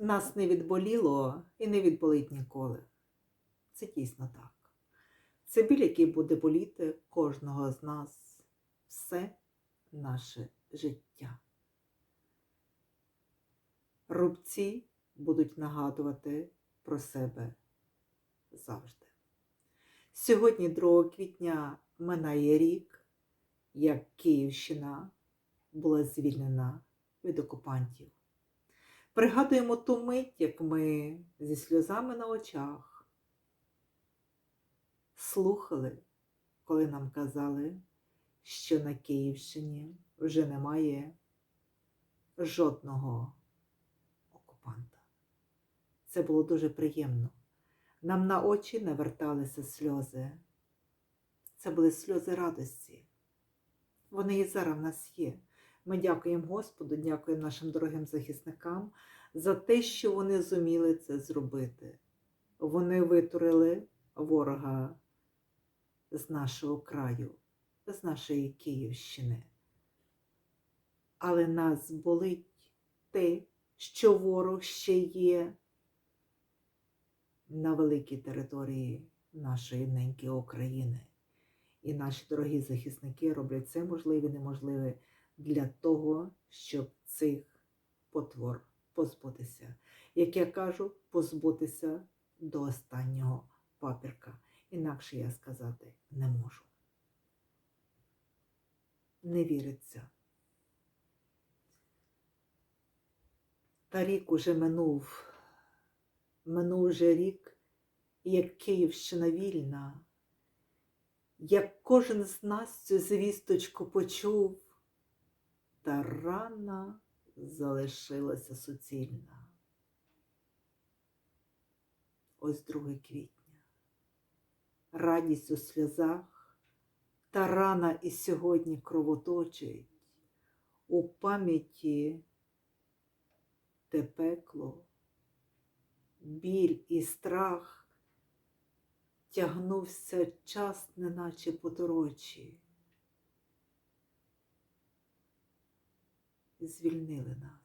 Нас не відболіло і не відболить ніколи. Це дійсно так. Це біль, який буде боліти кожного з нас все наше життя. Рубці будуть нагадувати про себе завжди. Сьогодні, 2 квітня, минає рік, як Київщина була звільнена від окупантів. Пригадуємо ту мить, як ми зі сльозами на очах слухали, коли нам казали, що на Київщині вже немає жодного окупанта. Це було дуже приємно. Нам на очі наверталися сльози. Це були сльози радості. Вони і зараз в нас є. Ми дякуємо Господу, дякуємо нашим дорогим захисникам за те, що вони зуміли це зробити. Вони витурили ворога з нашого краю, з нашої Київщини. Але нас болить те, що ворог ще є на великій території нашої неньки України. І наші дорогі захисники роблять все можливе неможливе для того, щоб цих потвор позбутися. Як я кажу, позбутися до останнього папірка. Інакше я сказати не можу. Не віриться. Та рік уже минув. Минув вже рік, як Київщина вільна, як кожен з нас цю звісточку почув, та рана залишилася суцільна. Ось 2 квітня. Радість у сльозах, та рана і сьогодні кровоточить. У пам'яті те пекло, біль і страх тягнувся час, неначе поторочі. Звільнили нас.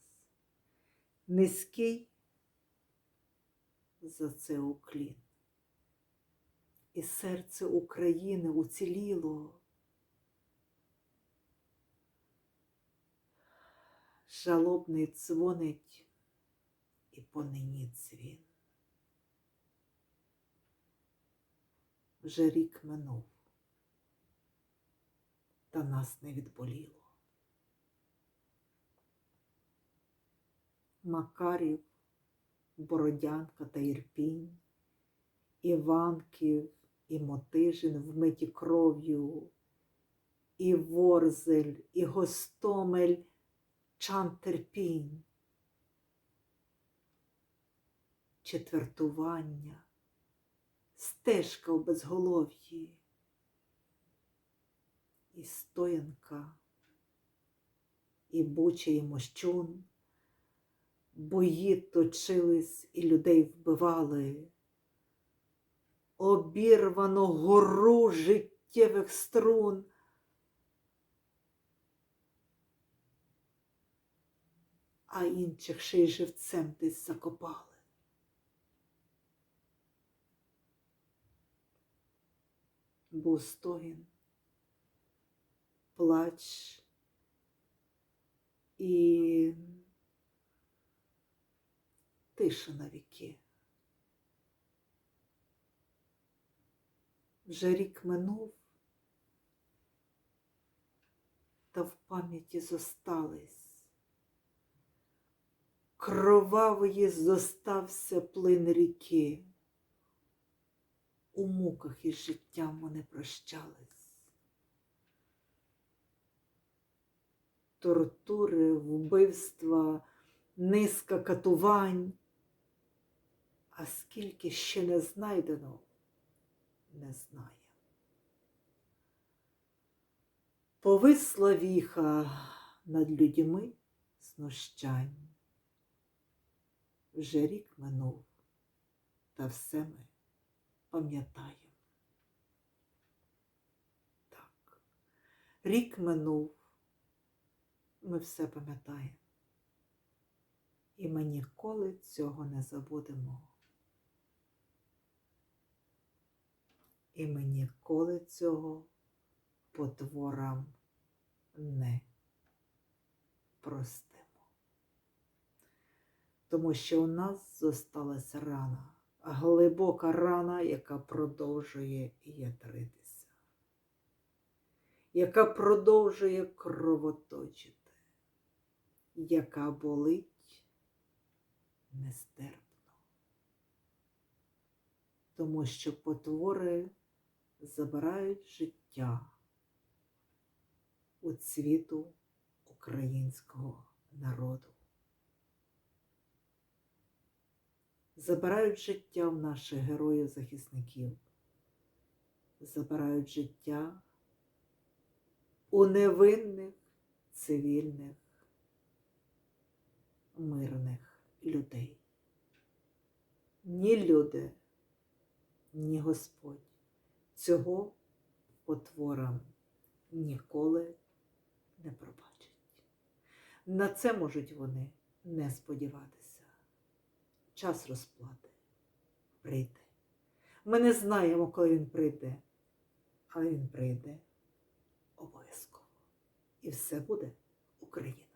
Низький за це уклін. І серце України уціліло. Жалобний дзвонить і понині дзвін. Вже рік минув, та нас не відболіло. Макарів, Бородянка та Ірпінь, Іванків і Мотижин вмиті кров'ю, і Ворзель, і Гостомель, чан терпінь, четвертування, стежка в безголов'ї, і стоянка, і буча, і мощун, бої точились і людей вбивали обірвано гору життєвих струн. А інших ще й живцем десь закопали. Був стогін, плач і тиша на віки. Вже рік минув, та в пам'яті зостались. Кровавої зостався плин ріки. У муках із життям вони прощались. Тортури, вбивства, низка катувань, а скільки ще не знайдено не знає. Повисла віха над людьми знущань. Вже рік минув, та все ми пам'ятаємо. Так, рік минув, ми все пам'ятаємо. І ми ніколи цього не забудемо. І ми ніколи цього потворам не простимо. Тому що у нас зосталась рана, глибока рана, яка продовжує ятритися, яка продовжує кровоточити, яка болить нестерпно. Тому що потвори забирають життя у цвіту українського народу. Забирають життя в наших героїв-захисників, забирають життя у невинних цивільних мирних людей. Ні люди, ні Господь цього потворам ніколи не пробачать. На це можуть вони не сподіватися. Час розплати прийде. Ми не знаємо, коли він прийде, але він прийде обов'язково. І все буде Україна.